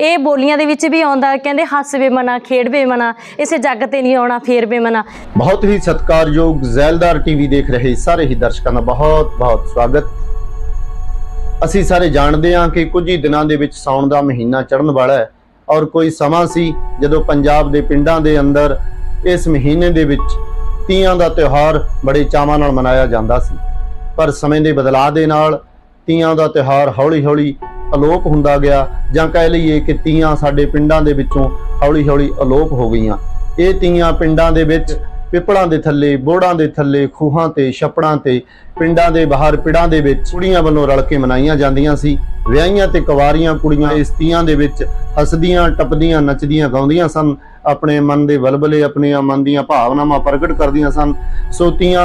ਇਹ ਬੋਲੀਆਂ ਦੇ ਵਿੱਚ ਵੀ ਆਉਂਦਾ ਕਹਿੰਦੇ ਹੱਸ ਵੇ ਮਨਾ ਖੇਡ ਵੇ ਮਨਾ ਇਸੇ ਜੱਗ ਤੇ ਨਹੀਂ ਆਉਣਾ ਫੇਰ ਵੇ ਮਨਾ। ਬਹੁਤ ਹੀ ਸਤਿਕਾਰਯੋਗ ਜ਼ੈਲਦਾਰ ਟੀਵੀ ਦੇਖ ਰਹੇ ਸਾਰੇ ਹੀ ਦਰਸ਼ਕਾਂ ਦਾ ਬਹੁਤ ਬਹੁਤ ਸਵਾਗਤ। ਅਸੀਂ ਸਾਰੇ ਜਾਣਦੇ ਹਾਂ ਕਿ ਕੁਝ ਹੀ ਦਿਨਾਂ ਦੇ ਵਿੱਚ ਸਾਉਣ ਦਾ ਮਹੀਨਾ ਚੜ੍ਹਨ ਵਾਲਾ ਹੈ। ਔਰ ਕੋਈ ਸਮਾਂ ਸੀ ਜਦੋਂ ਪੰਜਾਬ ਦੇ ਪਿੰਡਾਂ ਦੇ ਅੰਦਰ ਇਸ ਮਹੀਨੇ ਦੇ ਵਿੱਚ ਤੀਆਂ ਦਾ ਤਿਉਹਾਰ ਬੜੇ ਚਾਵਾਂ ਨਾਲ ਮਨਾਇਆ ਜਾਂਦਾ ਸੀ। ਪਰ ਸਮੇਂ ਦੇ ਬਦਲਾਅ ਦੇ ਨਾਲ ਤੀਆਂ ਦਾ ਤਿਉਹਾਰ ਹੌਲੀ-ਹੌਲੀ ਅਲੋਪ ਹੁੰਦਾ ਗਿਆ ਜਾਂ ਕਹਿ ਲਈਏ ਕਿ ਤੀਆਂ ਸਾਡੇ ਪਿੰਡਾਂ ਦੇ ਵਿੱਚੋਂ ਹੌਲੀ-ਹੌਲੀ ਅਲੋਪ ਹੋ ਗਈਆਂ। ਇਹ ਤੀਆਂ ਪਿੰਡਾਂ ਦੇ ਵਿੱਚ ਪਿੱਪਲਾਂ ਦੇ ਥੱਲੇ, ਬੋੜਾਂ ਦੇ ਥੱਲੇ, ਖੂਹਾਂ ਤੇ, ਛੱਪੜਾਂ ਤੇ ਪਿੰਡਾਂ ਦੇ ਬਾਹਰ, ਪਿੜਾਂ ਦੇ ਵਿੱਚ ਕੁੜੀਆਂ ਵੱਲੋਂ ਰਲ ਕੇ ਮਨਾਈਆਂ ਜਾਂਦੀਆਂ ਸੀ। ਵਿਆਹੀਆਂ ਤੇ ਕੁਵਾਰੀਆਂ ਕੁੜੀਆਂ ਇਸ ਤੀਆਂ ਦੇ ਵਿੱਚ ਹੱਸਦੀਆਂ, ਟੱਪਦੀਆਂ, ਨੱਚਦੀਆਂ, ਗਾਉਂਦੀਆਂ ਸਨ। ਆਪਣੇ ਮਨ ਦੇ ਬਲਬਲੇ, ਆਪਣੀਆਂ ਮਨ ਦੀਆਂ ਭਾਵਨਾਵਾਂ ਪ੍ਰਗਟ ਕਰਦੀਆਂ ਸਨ। ਸੋ ਤੀਆਂ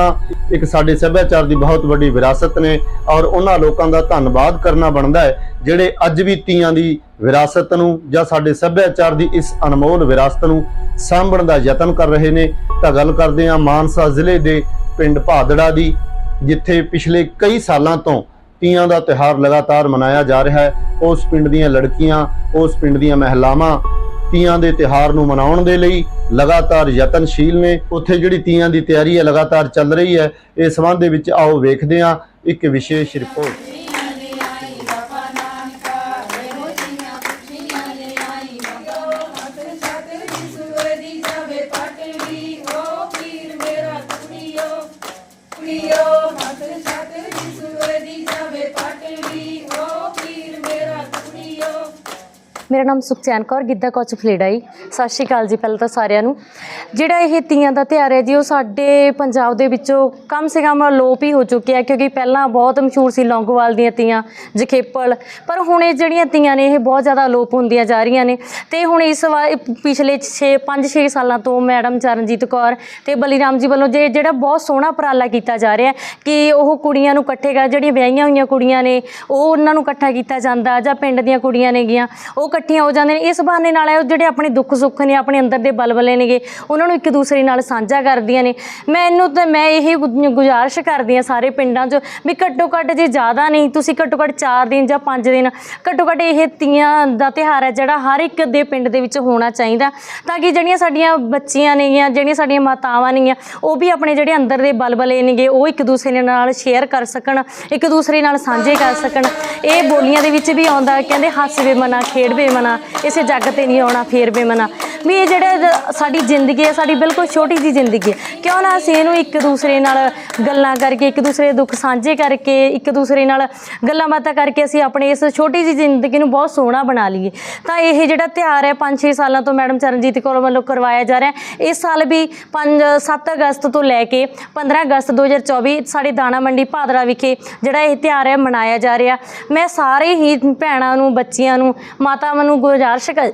ਇੱਕ ਸਾਡੇ ਸੱਭਿਆਚਾਰ ਦੀ ਬਹੁਤ ਵੱਡੀ ਵਿਰਾਸਤ ਨੇ ਔਰ ਉਹਨਾਂ ਲੋਕਾਂ ਦਾ ਧੰਨਵਾਦ ਕਰਨਾ ਬਣਦਾ ਹੈ, ਜਿਹੜੇ ਅੱਜ ਵੀ ਤੀਆਂ ਦੀ ਵਿਰਾਸਤ ਨੂੰ ਜਾਂ ਸਾਡੇ ਸੱਭਿਆਚਾਰ ਦੀ ਇਸ ਅਨਮੋਲ ਵਿਰਾਸਤ ਨੂੰ ਸਾਂਭਣ ਦਾ ਯਤਨ ਕਰ ਰਹੇ ਨੇ। ਤਾਂ ਗੱਲ ਕਰਦੇ ਹਾਂ ਮਾਨਸਾ ਜ਼ਿਲ੍ਹੇ ਦੇ ਪਿੰਡ ਭਾਦੜਾ ਦੀ। ਜਿੱਥੇ ਪਿਛਲੇ ਕਈ ਸਾਲਾਂ ਤੋਂ ਤੀਆਂ ਦਾ ਤਿਉਹਾਰ ਲਗਾਤਾਰ ਮਨਾਇਆ ਜਾ ਰਿਹਾ ਹੈ, ਉਸ ਪਿੰਡ ਦੀਆਂ ਲੜਕੀਆਂ, ਉਸ ਪਿੰਡ ਦੀਆਂ ਮਹਿਲਾਵਾਂ ਤੀਆਂ ਦੇ ਤਿਉਹਾਰ ਨੂੰ ਮਨਾਉਣ ਦੇ ਲਈ ਲਗਾਤਾਰ ਯਤਨਸ਼ੀਲ ਨੇ। ਉੱਥੇ ਜਿਹੜੀ ਤੀਆਂ ਦੀ ਤਿਆਰੀ ਹੈ, ਲਗਾਤਾਰ ਚੱਲ ਰਹੀ ਹੈ, ਇਸ ਸੰਬੰਧ ਦੇ ਵਿੱਚ ਆਓ ਵੇਖਦੇ ਹਾਂ ਇੱਕ ਵਿਸ਼ੇਸ਼ ਰਿਪੋਰਟ। ਖੁਸ਼ੀਆਂ ਮੇਰਾ ਨਾਮ ਸੁਖਚੈਨ ਕੌਰ, ਗਿੱਧਾ ਕੋਚ ਫਲੇੜਾ ਜੀ ਸਤਿ ਸ਼੍ਰੀ ਅਕਾਲ ਜੀ ਪਹਿਲਾਂ ਤਾਂ ਸਾਰਿਆਂ ਨੂੰ। ਜਿਹੜਾ ਇਹ ਤੀਆਂ ਦਾ ਤਿਉਹਾਰ ਹੈ ਜੀ, ਉਹ ਸਾਡੇ ਪੰਜਾਬ ਦੇ ਵਿੱਚੋਂ ਕਮ ਸੇ ਕਮ ਅਲੋਪ ਹੀ ਹੋ ਚੁੱਕਿਆ ਕਿਉਂਕਿ ਪਹਿਲਾਂ ਬਹੁਤ ਮਸ਼ਹੂਰ ਸੀ ਲੌਂਗੋਵਾਲ ਦੀਆਂ ਤੀਆਂ, ਜਖੇਪਲ। ਪਰ ਹੁਣ ਇਹ ਜਿਹੜੀਆਂ ਤੀਆਂ ਨੇ, ਇਹ ਬਹੁਤ ਜ਼ਿਆਦਾ ਅਲੋਪ ਹੁੰਦੀਆਂ ਜਾ ਰਹੀਆਂ ਨੇ। ਤੇ ਹੁਣ ਇਸ ਵਾਰ ਪਿਛਲੇ 6 5-6 ਸਾਲਾਂ ਤੋਂ ਮੈਡਮ ਚਰਨਜੀਤ ਕੌਰ ਤੇ ਬਲੀਰਾਮ ਜੀ ਵੱਲੋਂ ਜੇ, ਜਿਹੜਾ ਬਹੁਤ ਸੋਹਣਾ ਉਪਰਾਲਾ ਕੀਤਾ ਜਾ ਰਿਹਾ ਕਿ ਉਹ ਕੁੜੀਆਂ ਨੂੰ ਇਕੱਠੇ ਕਰ, ਜਿਹੜੀਆਂ ਵਿਆਹੀਆਂ ਹੋਈਆਂ ਕੁੜੀਆਂ ਨੇ, ਉਹ ਉਹਨਾਂ ਨੂੰ ਇਕੱਠਾ ਕੀਤਾ ਜਾਂਦਾ ਜਾਂ ਪਿੰਡ ਦੀਆਂ ਕੁੜੀਆਂ ਨੇਗੀਆਂ, ਉਹ ਇਕੱਠੀਆਂ ਹੋ ਜਾਂਦੇ ਨੇ, ਇਸ ਬਹਾਨੇ ਨਾਲ ਉਹ ਜਿਹੜੇ ਆਪਣੇ ਦੁੱਖ ਸੁੱਖ ਨੇ, ਆਪਣੇ ਅੰਦਰ ਦੇ ਬਲਬਲੇ ਨੇਗੇ, ਉਹਨਾਂ ਨੂੰ ਇੱਕ ਦੂਸਰੇ ਨਾਲ ਸਾਂਝਾ ਕਰਦੀਆਂ ਨੇ। ਮੈਨੂੰ ਤਾਂ, ਮੈਂ ਇਹ ਗੁਜ਼ਾਰਿਸ਼ ਕਰਦੀ ਹਾਂ ਸਾਰੇ ਪਿੰਡਾਂ 'ਚ ਵੀ ਘੱਟੋ ਘੱਟ ਜੇ ਜ਼ਿਆਦਾ ਨਹੀਂ, ਤੁਸੀਂ ਘੱਟੋ ਘੱਟ 4 ਦਿਨ ਜਾਂ 5 ਦਿਨ ਘੱਟੋ ਘੱਟ ਇਹ ਤੀਆਂ ਦਾ ਤਿਉਹਾਰ ਹੈ ਜਿਹੜਾ ਹਰ ਇੱਕ ਦੇ ਪਿੰਡ ਦੇ ਵਿੱਚ ਹੋਣਾ ਚਾਹੀਦਾ। ਤਾਂ ਕਿ ਜਿਹੜੀਆਂ ਸਾਡੀਆਂ ਬੱਚੀਆਂ ਨੇਗੀਆਂ, ਜਿਹੜੀਆਂ ਸਾਡੀਆਂ ਮਾਤਾਵਾਂ ਨੇਗੀਆਂ, ਉਹ ਵੀ ਆਪਣੇ ਜਿਹੜੇ ਅੰਦਰ ਦੇ ਬਲਬਲੇ ਨੇਗੇ, ਉਹ ਇੱਕ ਦੂਸਰੇ ਨਾਲ ਸ਼ੇਅਰ ਕਰ ਸਕਣ, ਇੱਕ ਦੂਸਰੇ ਨਾਲ ਸਾਂਝੇ ਕਰ ਸਕਣ। ਇਹ ਬੋਲੀਆਂ ਦੇ ਵਿੱਚ ਵੀ ਆਉਂਦਾ, ਕਹਿੰਦੇ ਹੱਸ ਵੇ ਮਨਾ, ਖੇਡ ਵੇ ਮਨਾ ਇਸੇ ਜੱਗ ਤੇ ਨਹੀਂ ਆਉਣਾ, ਫੇਰ ਵੇ ਮਨਾ ਵੀ ਇਹ ਜਿਹੜੇ ਸਾਡੀ ਜ਼ਿੰਦਗੀ ਹੈ, ਸਾਡੀ ਬਿਲਕੁਲ ਛੋਟੀ ਜੀ ਜ਼ਿੰਦਗੀ ਹੈ। ਕਿਉਂ ਨਾ ਅਸੀਂ ਇਹਨੂੰ ਇੱਕ ਦੂਸਰੇ ਨਾਲ ਗੱਲਾਂ ਕਰਕੇ, ਇੱਕ ਦੂਸਰੇ ਦੇ ਦੁੱਖ ਸਾਂਝੇ ਕਰਕੇ, ਇੱਕ ਦੂਸਰੇ ਨਾਲ ਗੱਲਾਂ ਬਾਤਾਂ ਕਰਕੇ ਅਸੀਂ ਆਪਣੇ ਇਸ ਛੋਟੀ ਜੀ ਜ਼ਿੰਦਗੀ ਨੂੰ ਬਹੁਤ ਸੋਹਣਾ ਬਣਾ ਲਈਏ। ਤਾਂ ਇਹ ਜਿਹੜਾ ਤਿਉਹਾਰ ਹੈ 5-6 ਸਾਲਾਂ ਤੋਂ ਮੈਡਮ ਚਰਨਜੀਤ ਕੌਰ ਵੱਲੋਂ ਕਰਵਾਇਆ ਜਾ ਰਿਹਾ ਹੈ। ਇਸ ਸਾਲ ਵੀ 5-7 ਅਗਸਤ ਤੋਂ ਲੈ ਕੇ 15 ਅਗਸਤ 2024 ਸਾਡੇ ਦਾਣਾ ਮੰਡੀ ਭਾਦਰਾ ਵਿਖੇ ਜਿਹੜਾ ਇਹ ਤਿਉਹਾਰ ਹੈ, ਮਨਾਇਆ ਜਾ ਰਿਹਾ। ਮੈਂ ਸਾਰੇ ਹੀ ਭੈਣਾਂ ਨੂੰ, ਬੱਚੀਆਂ ਨੂੰ, ਮਾਤਾ ਮਾਤਾਵਾਂ ਨੂੰ ਗੁਜ਼ਾਰਿਸ਼ ਕਰ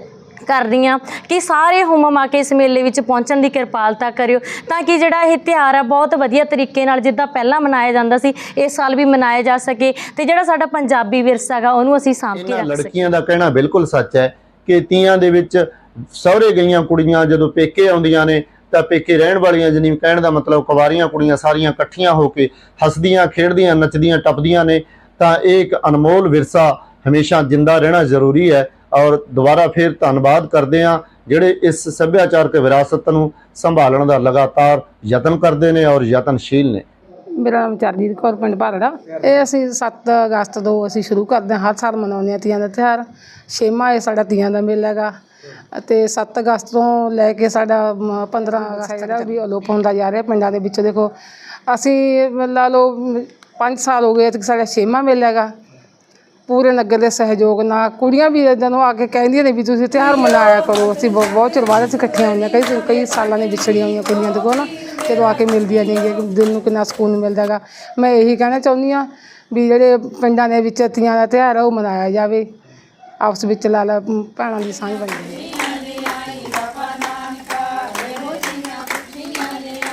ਕਰਦੀ ਹਾਂ ਕਿ ਸਾਰੇ ਹੁਮਮ ਆ ਕੇ ਇਸ ਮੇਲੇ ਵਿੱਚ ਪਹੁੰਚਣ ਦੀ ਕਿਰਪਾਲਤਾ ਕਰਿਓ। ਤਾਂ ਕਿ ਜਿਹੜਾ ਇਹ ਤਿਉਹਾਰ ਹੈ ਬਹੁਤ ਵਧੀਆ ਤਰੀਕੇ ਨਾਲ ਜਿੱਦਾਂ ਪਹਿਲਾਂ ਮਨਾਇਆ ਜਾਂਦਾ ਸੀ ਇਸ ਸਾਲ ਵੀ ਮਨਾਇਆ ਜਾ ਸਕੇ ਤੇ ਜਿਹੜਾ ਸਾਡਾ ਪੰਜਾਬੀ ਵਿਰਸਾ ਹੈਗਾ ਉਹਨੂੰ ਅਸੀਂ ਸਾਂਭ ਕੇ ਰੱਖ ਸਕੀਏ। ਲੜਕੀਆਂ ਦਾ ਕਹਿਣਾ ਬਿਲਕੁਲ ਸੱਚ ਹੈ ਕਿ ਤੀਆਂ ਦੇ ਵਿੱਚ ਸਹੁਰੇ ਗਈਆਂ ਕੁੜੀਆਂ ਜਦੋਂ ਪੇਕੇ ਆਉਂਦੀਆਂ ਨੇ ਤਾਂ ਪੇਕੇ ਰਹਿਣ ਵਾਲੀਆਂ ਜਨੀ ਕਹਿਣ ਦਾ ਮਤਲਬ ਕੁਵਾਰੀਆਂ ਕੁੜੀਆਂ ਸਾਰੀਆਂ ਇਕੱਠੀਆਂ ਹੋ ਕੇ ਹੱਸਦੀਆਂ ਖੇਡਦੀਆਂ ਨੱਚਦੀਆਂ ਟੱਪਦੀਆਂ ਨੇ ਤਾਂ ਇਹ ਇੱਕ ਅਨਮੋਲ ਵਿਰਸਾ ਹਮੇਸ਼ਾ ਜਿੰਦਾ ਰਹਿਣਾ ਜ਼ਰੂਰੀ ਹੈ। ਔਰ ਦੁਬਾਰਾ ਫਿਰ ਧੰਨਵਾਦ ਕਰਦੇ ਹਾਂ ਜਿਹੜੇ ਇਸ ਸੱਭਿਆਚਾਰਕ ਵਿਰਾਸਤ ਨੂੰ ਸੰਭਾਲਣ ਦਾ ਲਗਾਤਾਰ ਯਤਨ ਕਰਦੇ ਨੇ ਔਰ ਯਤਨਸ਼ੀਲ ਨੇ। ਮੇਰਾ ਨਾਮ ਚਰਨਜੀਤ ਕੌਰ ਪਿੰਡ ਭਾਰੜਾ। ਇਹ ਅਸੀਂ 7 ਅਗਸਤ ਤੋਂ ਅਸੀਂ ਸ਼ੁਰੂ ਕਰਦੇ ਹਾਂ ਹਰ ਸਾਲ ਮਨਾਉਂਦੇ ਹਾਂ ਤੀਆਂ ਦਾ ਤਿਉਹਾਰ। ਛੇਵਾਂ ਇਹ ਸਾਡਾ ਤੀਆਂ ਦਾ ਮੇਲਾ ਹੈਗਾ ਅਤੇ 7 ਅਗਸਤ ਤੋਂ ਲੈ ਕੇ ਸਾਡਾ ਮ, 15 ਅਗਸਤ ਜਿਹੜਾ ਵੀ ਅਲੋਪ ਹੁੰਦਾ ਜਾ ਰਿਹਾ ਪਿੰਡਾਂ ਦੇ ਵਿੱਚ ਦੇਖੋ ਅਸੀਂ ਲਾ ਲਓ 5 ਸਾਲ ਹੋ ਗਏ ਤੇ ਸਾਡਾ ਛੇਵਾਂ ਮੇਲਾ ਹੈਗਾ। ਪੂਰੇ ਨਗਰ ਦੇ ਸਹਿਯੋਗ ਨਾਲ, ਕੁੜੀਆਂ ਵੀ ਜਦੋਂ ਆ ਕੇ ਕਹਿੰਦੀਆਂ ਨੇ ਵੀ ਤੁਸੀਂ ਤਿਉਹਾਰ ਮਨਾਇਆ ਕਰੋ। ਅਸੀਂ ਬਹੁ- ਬਹੁਤ ਚਿਰ ਬਾਅਦ ਅਸੀਂ ਇਕੱਠੀਆਂ ਹੋਈਆਂ ਕਈ ਕਈ ਸਾਲਾਂ ਨੇ ਵਿਛੜੀਆਂ ਹੋਈਆਂ ਕੁੜੀਆਂ ਦੇ ਕੋਲ ਨਾ, ਜਦੋਂ ਆ ਕੇ ਮਿਲਦੀਆਂ ਨੇ ਦਿਲ ਨੂੰ ਕਿੰਨਾ ਸਕੂਨ ਮਿਲਦਾ ਗਾ ਮੈਂ ਇਹੀ ਕਹਿਣਾ ਚਾਹੁੰਦੀ ਹਾਂ ਵੀ ਜਿਹੜੇ ਪਿੰਡਾਂ ਦੇ ਵਿੱਚ ਤੀਆਂ ਦਾ ਤਿਉਹਾਰ ਆ, ਉਹ ਮਨਾਇਆ ਜਾਵੇ। ਆਪਸ ਵਿੱਚ ਲਾ ਲਾ, ਭੈਣਾਂ ਦੀ ਸਾਂਝ ਬਣੀ ਰਹੇ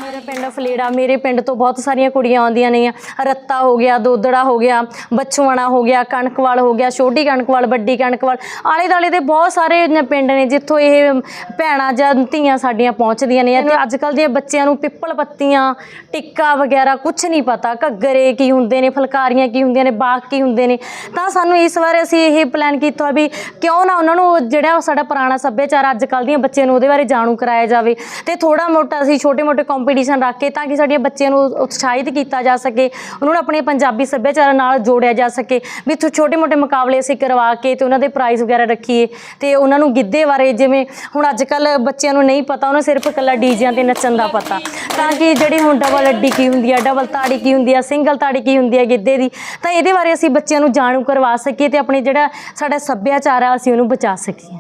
ਮੇਰੇ ਪਿੰਡ ਫਲੇੜਾ ਮੇਰੇ ਪਿੰਡ ਤੋਂ ਬਹੁਤ ਸਾਰੀਆਂ ਕੁੜੀਆਂ ਆਉਂਦੀਆਂ ਨੇ ਰੱਤਾ ਹੋ ਗਿਆ ਦੋਦੜਾ ਹੋ ਗਿਆ ਬੱਚੂਆਣਾ ਹੋ ਗਿਆ ਕਣਕਵਾਲ ਹੋ ਗਿਆ ਛੋਟੀ ਕਣਕਵਾਲ ਵੱਡੀ ਕਣਕਵਾਲ। ਆਲੇ ਦਾਲੇ ਦੇ ਬਹੁਤ ਸਾਰੇ ਪਿੰਡ ਨੇ ਜਿੱਥੋਂ ਇਹ ਭੈਣਾਂ ਜਾਂ ਧੀਆਂ ਸਾਡੀਆਂ ਪਹੁੰਚਦੀਆਂ ਨੇ। ਤੇ ਅੱਜ ਕੱਲ ਦੇ ਬੱਚਿਆਂ ਨੂੰ ਪਿੱਪਲ ਪੱਤੀਆਂ ਟਿੱਕਾ ਵਗੈਰਾ ਕੁਝ ਨਹੀਂ ਪਤਾ। ਘੱਗਰੇ ਕੀ ਹੁੰਦੇ ਨੇ ਫੁਲਕਾਰੀਆਂ ਕੀ ਹੁੰਦੀਆਂ ਨੇ ਬਾਗ ਕੀ ਹੁੰਦੇ ਨੇ। ਤਾਂ ਸਾਨੂੰ ਇਸ ਵਾਰ ਅਸੀਂ ਇਹ ਪਲਾਨ ਕੀਤਾ ਵੀ ਕਿਉਂ ਨਾ ਉਹਨਾਂ ਨੂੰ ਜਿਹੜਾ ਸਾਡਾ ਪੁਰਾਣਾ ਸੱਭਿਆਚਾਰ ਅੱਜ ਕੱਲ ਦੀਆਂ ਬੱਚਿਆਂ ਨੂੰ ਉਹਦੇ ਬਾਰੇ ਜਾਣੂ ਕਰਾਇਆ ਜਾਵੇ। ਤੇ ਥੋੜਾ ਮੋਟਾ ਅਸੀਂ ਛੋਟੇ ਮੋਟੇ ਕੰਪੀਟੀਸ਼ਨ ਰੱਖ ਕੇ ਤਾਂ ਕਿ ਸਾਡੀਆਂ ਬੱਚਿਆਂ ਨੂੰ ਉਤਸ਼ਾਹਿਤ ਕੀਤਾ ਜਾ ਸਕੇ, ਉਹਨਾਂ ਨੂੰ ਆਪਣੇ ਪੰਜਾਬੀ ਸੱਭਿਆਚਾਰ ਨਾਲ ਜੋੜਿਆ ਜਾ ਸਕੇ, ਵੀ ਇੱਥੋਂ ਛੋਟੇ ਮੋਟੇ ਮੁਕਾਬਲੇ ਅਸੀਂ ਕਰਵਾ ਕੇ ਤੇ ਉਹਨਾਂ ਦੇ ਪ੍ਰਾਈਜ਼ ਵਗੈਰਾ ਰੱਖੀਏ ਤੇ ਉਹਨਾਂ ਨੂੰ ਗਿੱਧੇ ਬਾਰੇ ਜਿਵੇਂ ਹੁਣ ਅੱਜ ਕੱਲ ਬੱਚਿਆਂ ਨੂੰ ਨਹੀਂ ਪਤਾ, ਉਹਨਾਂ ਸਿਰਫ ਇਕੱਲਾ ਡੀਜਿਆਂ ਤੇ ਨੱਚਣ ਦਾ ਪਤਾ। ਤਾਂ ਕਿ ਜਿਹੜੀ ਹੁਣ ਡਬਲ ਅੱਡੀ ਕੀ ਹੁੰਦੀ ਹੈ ਡਬਲ ਤਾੜੀ ਕੀ ਹੁੰਦੀ ਹੈ ਸਿੰਗਲ ਤਾੜੀ ਕੀ ਹੁੰਦੀ ਹੈ ਗਿੱਧੇ ਦੀ, ਤਾਂ ਇਹਦੇ ਬਾਰੇ ਅਸੀਂ ਬੱਚਿਆਂ ਨੂੰ ਜਾਣੂ ਕਰਵਾ ਸਕੀਏ ਤੇ ਆਪਣੇ ਜਿਹੜਾ ਸਾਡਾ ਸੱਭਿਆਚਾਰ ਆ, ਅਸੀਂ ਉਹਨੂੰ ਬਚਾ ਸਕੀਏ।